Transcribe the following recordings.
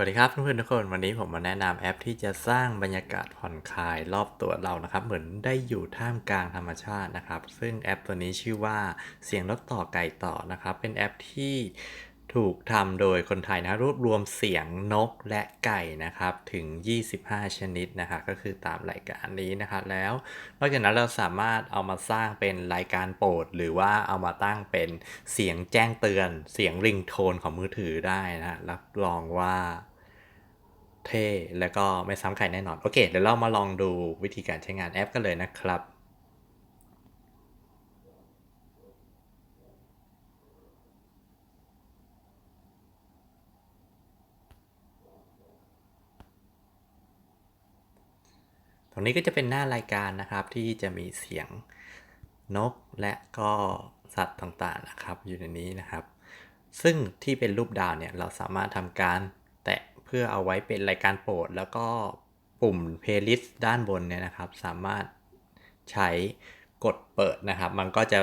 สวัสดีครับเพื่อนๆทุกคนวันนี้ผมมาแนะนำแอปที่จะสร้างบรรยากาศผ่อนคลายรอบตัวเรานะครับ เหมือนได้อยู่ท่ามกลางธรรมชาตินะครับ ซึ่งแอปตัวนี้ชื่อว่าเสียงนกต่อไก่ต่อนะครับ เป็นแอปที่ถูกทำโดยคนไทยนะรวบรวมเสียงนกและไก่นะครับถึง 25 ชนิดนะครับก็คือตามรายการนี้นะครับแล้วนอกจากนั้นเราสามารถเอามาสร้างเป็นรายการโปรด หรือว่าเอามาตั้งเป็นเสียงแจ้งเตือน เสียงริงโทนของมือถือได้นะรับรองว่า เท่แล้วก็ไม่ซ้ำใครแน่นอน โอเค เดี๋ยวเรามาลองดูวิธีการใช้งานแอปกันเลยนะครับตรงนี้ก็จะเป็นหน้ารายการนะครับที่จะมีเสียงนกและก็สัตว์ต่างๆนะครับอยู่ในนี้นะครับ ซึ่งที่เป็นรูปดาวเนี่ยเราสามารถทำการแตะ พื่อเอาไว้เป็นรายการโปรด แล้วก็ปุ่ม playlist ด้านบนเนี่ยนะครับ สามารถใช้กดเปิดนะครับ มันก็จะ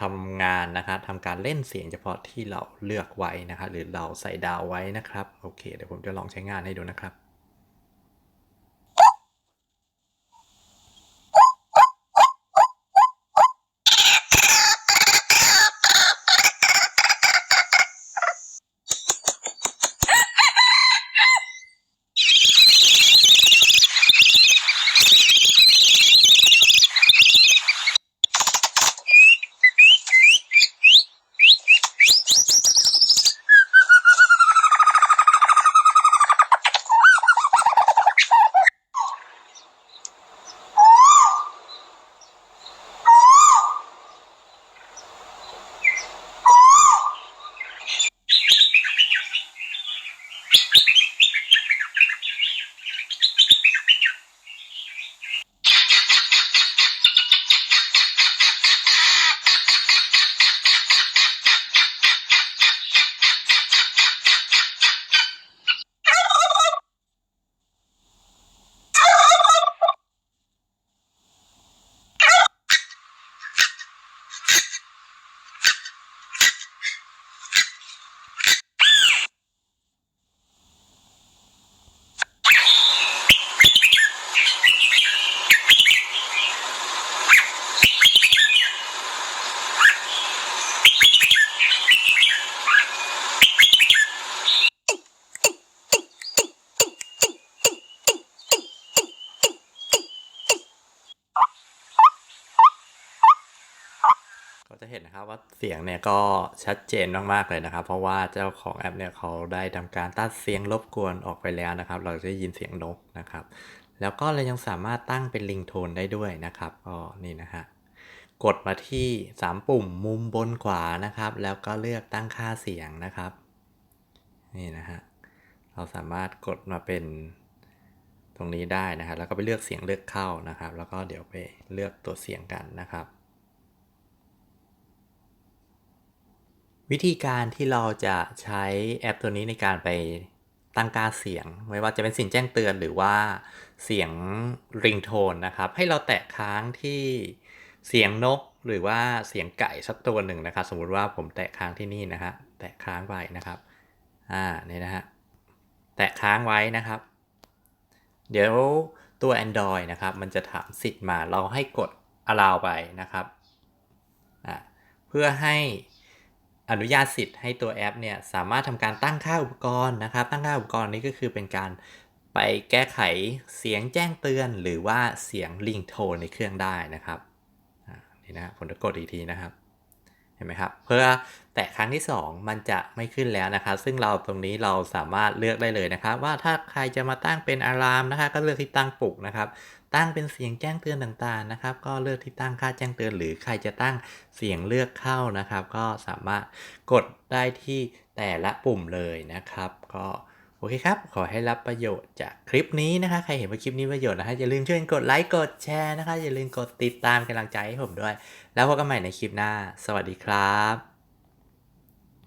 ทำงานนะครับทำการเล่นเสียงเฉพาะที่เราเลือกไว้นะครับหรือเราใส่ดาวไว้นะครับ โอเค เดี๋ยวผมจะลองใช้งานให้ดูนะครับ จะเห็นนะครับว่าเสียงเนี่ยก็ชัดเจนมากๆเลยนะครับ เพราะว่าเจ้าของแอปเนี่ยเขาได้ทำการตัดเสียงรบกวนออกไปแล้วนะครับ เราจะได้ยินเสียงนกนะครับ แล้วก็เรายังสามารถตั้งเป็นริงโทนได้ด้วยนะครับก็นี่นะฮะกดมาที่ 3 ปุ่มมุมบนขวานะครับ แล้วก็เลือกตั้งค่าเสียงนะครับ นี่นะฮะเราสามารถกดมาเป็นตรงนี้ได้นะครับแล้วก็ไปเลือกเสียงเลือกเข้านะครับ แล้วก็เดี๋ยวไปเลือกตัวเสียงกันนะครับ วิธีการที่เราจะใช้แอปตัวนี้ในการไปตั้งค่าเสียง ไม่ว่าจะเป็นสียงแจ้งเตือนหรือว่าเสียงริงโทนนะครับ ให้เราแตะค้างที่เสียงนกหรือว่าเสียงไก่สักตัวหนึ่งนะครับ สมมุติว่าผมแตะค้างที่นี่นะฮะแตะค้างไว้นะครับอ่านี่นะฮะแตะค้างไว้นะครับ เดี๋ยวตัว Android นะครับ มันจะถามสิทธิ์มาเราให้กด allow ไปนะครับอ่าเพื่อให้ อนุญาตสิทธิ์ให้ตัวแอปเนี่ยสามารถทำการตั้งค่าอุปกรณ์นะครับ ตั้งค่าอุปกรณ์นี้ก็คือเป็นการไปแก้ไขเสียงแจ้งเตือน หรือว่าเสียงริงโทนในเครื่องได้นะครับนี่นะผมจะกดอีกทีนะครับ ห็นไหมครับเพื่อแตะครั้งที่ 2 มันจะไม่ขึ้นแล้วนะครับ ซึ่งเราตรงนี้เราสามารถเลือกได้เลยนะครับ ว่าถ้าใครจะมาตั้งเป็นอะลามนะคะก็เลือกที่ตั้งปลุกนะครับ ตั้งเป็นเสียงแจ้งเตือนต่างๆนะครับ ก็เลือกที่ตั้งค่าแจ้งเตือน หรือใครจะตั้งเสียงเลือกเข้านะครับ ก็สามารถกดได้ที่แต่ละปุ่มเลยนะครับ ก็ โอเคครับ ขอให้รับประโยชน์จากคลิปนี้นะคะ ใครเห็นว่าคลิปนี้ประโยชน์นะฮะอย่าลืมช่วยกดไลค์ กดแชร์นะคะ อย่าลืมกดติดตามกำลังใจให้ผมด้วย แล้วพบกันใหม่ในคลิปหน้า สวัสดีครับ